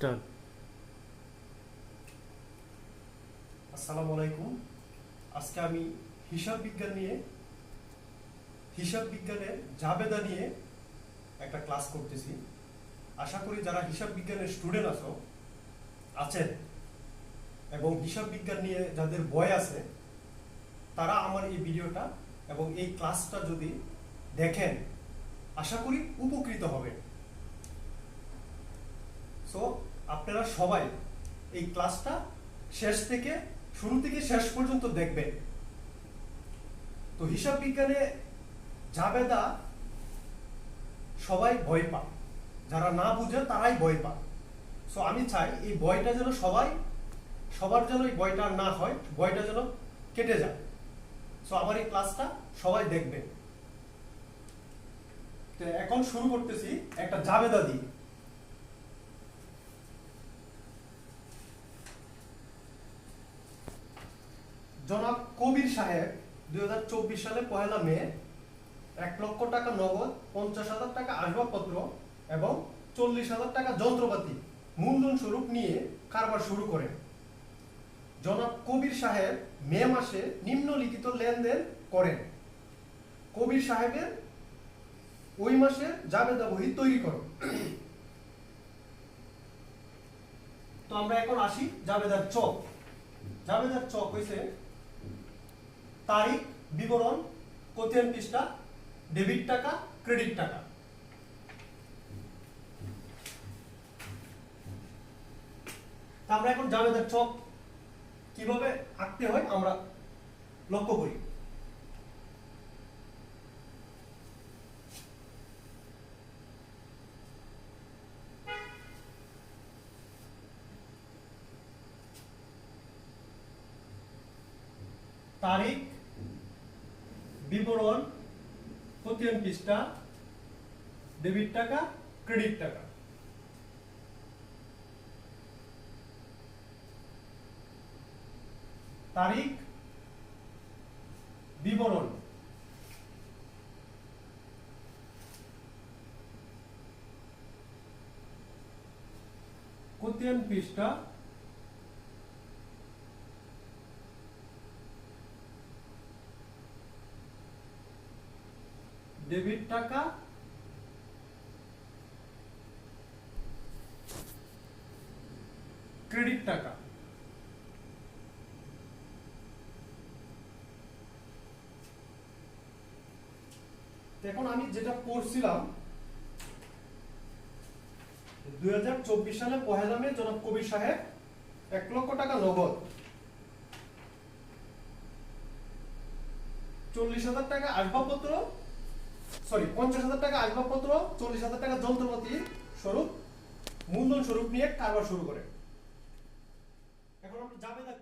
Start আসসালামু আলাইকুম। আজকে আমি হিসাব বিজ্ঞান নিয়ে, হিসাব বিজ্ঞানের জাবেদা নিয়ে একটা ক্লাস করতেছি। আশা করি যারা হিসাব বিজ্ঞানের স্টুডেন্ট আছো, আছেন, এবং হিসাব বিজ্ঞান নিয়ে যাদের বয় আছে, তারা আমার এই ভিডিওটা এবং এই ক্লাসটা যদি দেখেন, আশা করি উপকৃত হবে সো আপনারা সবাই এই ক্লাসটা শেষ থেকে শুরু থেকে শেষ পর্যন্ত দেখবেন। তো হিসাব বিজ্ঞানে জাবেদা সবাই ভয় পা যারা না বুঝে তারাই ভয় পা সো আমি চাই এই ভয়টা যেন সবাই, সবার যেন এই আর না হয়, ভয়টা যেন কেটে যায়। সো আমার এই ক্লাসটা সবাই দেখবে তো এখন শুরু করতেছি একটা জাবেদা দিয়ে। জনাব কবির সাহেব, দুই হাজার চব্বিশ সালে পহেলা মে, এক লক্ষ টাকা নগদ, পঞ্চাশ হাজার টাকা আসবাবপত্র এবং চল্লিশ হাজার টাকা যন্ত্রপাতি মূলধন স্বরূপ নিয়ে কারবার শুরু করেন। জনাব কবির সাহেব মে মাসে নিম্নলিখিত লেনদেন করেন। কবির সাহেবের ওই মাসে জাবেদা বহি তৈরি করো তো আমরা এখন আসি জাবেদার চক। জাবেদার চক হয়েছে তারিখ, বিবরণ কোথিয়ান পৃষ্ঠা, ডেবিট টাকা, ক্রেডিট টাকা। আমরা এখন জাবেদার চক কীভাবে আঁকতে হয় আমরা লক্ষ্য করি। তারিখ বিবরণ খতিয়ান পৃষ্ঠা ডেবিট টাকা ক্রেডিট টাকা। তারিখ বিবরণ। খতিয়ান পৃষ্ঠা ডেবিট টাকা ক্রেডিট টাকা। এখন আমি যেটা পড়ছিলাম, দুই সালে পহেলা মে জনাব কবির সাহেব এক লক্ষ টাকা নগদ, চল্লিশ হাজার টাকা আসবাবপত্র সরি পঞ্চাশ হাজার টাকা আসবাবপত্র, চল্লিশ হাজার টাকা যন্ত্রপাতি স্বরূপ, মূলধন স্বরূপ নিয়ে কারবার শুরু করে। এখন আমরা জাবেদা